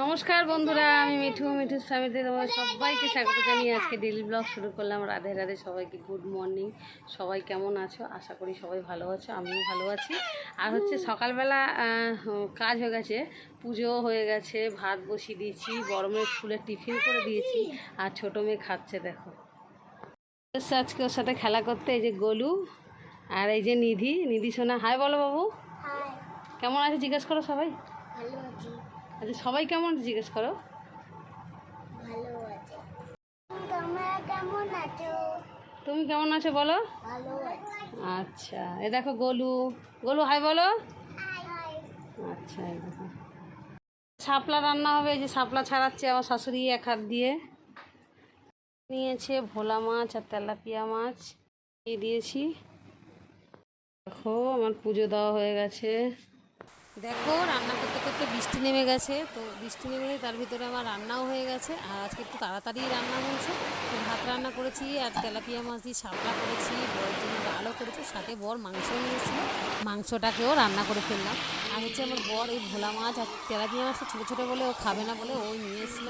নমস্কার বন্ধুরা আমি মিঠু মিঠু ফ্যামিলিতে তোমাদের সবাইকে স্বাগত জানিয়ে আজকে ডেলি ব্লগ শুরু করলাম। রাধে রাধে সবাইকে গুড মর্নিং সবাই কেমন আছো? আশা করি সবাই ভালো আছো আমিও ভালো আছি। আর হচ্ছে সকালবেলা কাজ হয়ে গেছে পুজো হয়ে গেছে ভাত বসিয়ে দিয়েছি বড় মেয়ে স্কুলে টিফিন করে দিয়েছি আর ছোটো মেয়ে খাচ্ছে দেখো। আজকে ওর সাথে খেলা করতে এই যে গোলু আর এই যে নিধি। নিধি সোনা হাই বলো বাবু। কেমন আছে জিজ্ঞেস করো সবাই। ভালো আছি। আচ্ছা সবাই কেমন জিজ্ঞেস করো? ভালো আছি। তোমরা কেমন আছো? তুমি কেমন আছো বলো? ভালো আচ্ছা এ দেখো গোলু। গোলু হাই বলো। আচ্ছা এই দেখো। শাপলা রান্না হবে এই যে শাপলা ছাড়াচ্ছে আমার শাশুড়ি এক হাত দিয়ে। নিয়েছে ভোলা মাছ আর তেলাপিয়া মাছ। দিয়ে দিয়েছি। দেখো আমার পুজো দেওয়া হয়ে গেছে। দেখো, রান্না করতে করতে বৃষ্টি নেমে গেছে, তো বৃষ্টি নেমে তার ভিতরে আমার রান্নাও হয়ে গেছে, আর আজকে একটু তাড়াতাড়ি রান্না হয়েছে। তো ভাত রান্না করেছি, আর তেলাপিয়া মাছ দিয়ে শাপলা করেছি বর জন্য ডালও করেছি, সাথে বর মাংস নিয়েছি মাংসটাকেও রান্না করে ফেললাম। আর হচ্ছে আমার বর এই ভোলা মাছ আর তেলাপিয়া মাছটা ছোটো ছোটো বলে ও খাবে না বলে ও নিয়ে এসেছিল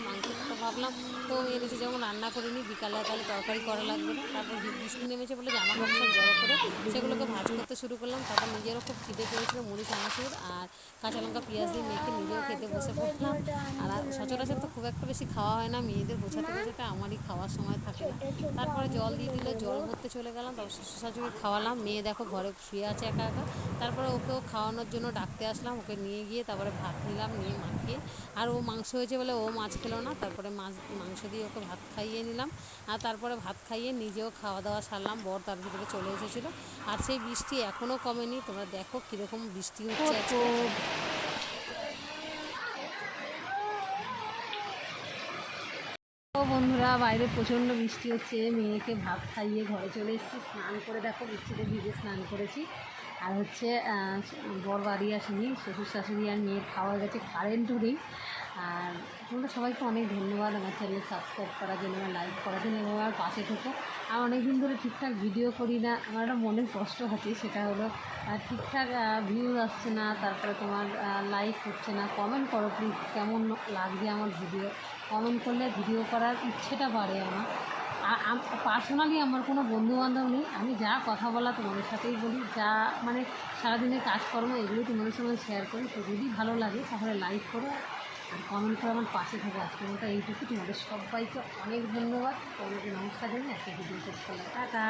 তো ভাবলাম, তো এনেছে যেমন রান্না করে নিই, বিকালে তাহলে তরকারি করা লাগবে না। তারপর বৃষ্টি নেমেছে বলে জামা কাপড় জড়ো করে সেগুলোকে ভাজ করতে শুরু করলাম। তারপর নিজেরও খুব খিদে পেয়েছিল মুড়ি চানাচুর আর কাঁচা লঙ্কা, পেঁয়াজ দিয়ে মেখে নিজেও খেতে বসে পড়লাম। আর সচরাচর তো খুব একটা বেশি খাওয়া হয় না, মেয়েদের বোঝাতে বোঝাতে আমারই খাওয়ার সময় থাকে না। তারপরে জল দিয়ে দিলে, জল ভরতে চলে গেলাম, তারপর শ্বশুর শাশুড়ি খাওয়ালাম। মেয়ে দেখো ঘরে শুয়ে আছে একা একা। তারপরে ওকেও খাওয়ানোর জন্য ডাকতে আসলাম, ওকে নিয়ে গিয়ে তারপরে ভাত নিলাম, নিয়ে মাখিয়ে। আর ও মাংস হয়েছে বলে ও মাছ খেলো না, তারপরে মাছ, মাংস দিয়ে ওকে ভাত খাইয়ে নিলাম। আর তারপরে ভাত খাইয়ে নিজেও খাওয়া দাওয়া সারলাম, বর তার ভিতরে চলে এসেছিল। আর সেই বৃষ্টি এখনও কমেনি, তোমরা দেখো কীরকম বৃষ্টি হচ্ছে বন্ধুরা, বাইরে প্রচণ্ড বৃষ্টি হচ্ছে, মেয়েকে ভাত খাইয়ে ঘরে চলে এসেছি, স্নান করে দেখো, বৃষ্টিতে ভিজে স্নান করেছি। আর হচ্ছে বর বাড়ি আসেনি, শ্বশুর শাশুড়ি আর মেয়ে খাওয়া গেছে কারেন্টও নেই আর তোমরা সবাইকে অনেক ধন্যবাদ আমার চ্যানেল সাবস্ক্রাইব করার জন্য, আমার লাইক করার জন্য এবং আমার পাশে থেকে। আর অনেক দিন ধরে ঠিকঠাক ভিডিও করি না, আমার একটা মনের কষ্ট আছে, সেটা হলো ঠিকঠাক ভিউজ আসছে না, তারপরে তোমার লাইক হচ্ছে না কমেন্ট করো প্লিজ কেমন লাগবে আমার ভিডিও কমেন্ট করলে ভিডিও করার ইচ্ছেটা বাড়ে আমার। পার্সোনালি আমার কোনো বন্ধু বান্ধব নেই। আমি যা কথা বলা তোমাদের সাথেই বলি, যা মানে সারাদিনের কাজকর্ম এগুলো তোমাদের সঙ্গে শেয়ার করি। তো যদি ভালো লাগে তাহলে লাইক করো আর কমেন্ট করে আমার পাশে থাকো। আজকে মতো এইটুকু। তোমাদের সবাইকে অনেক ধন্যবাদ। তোমাদের নমস্কার জানি আজকে ভিডিও শেষ করলাম। টাটা।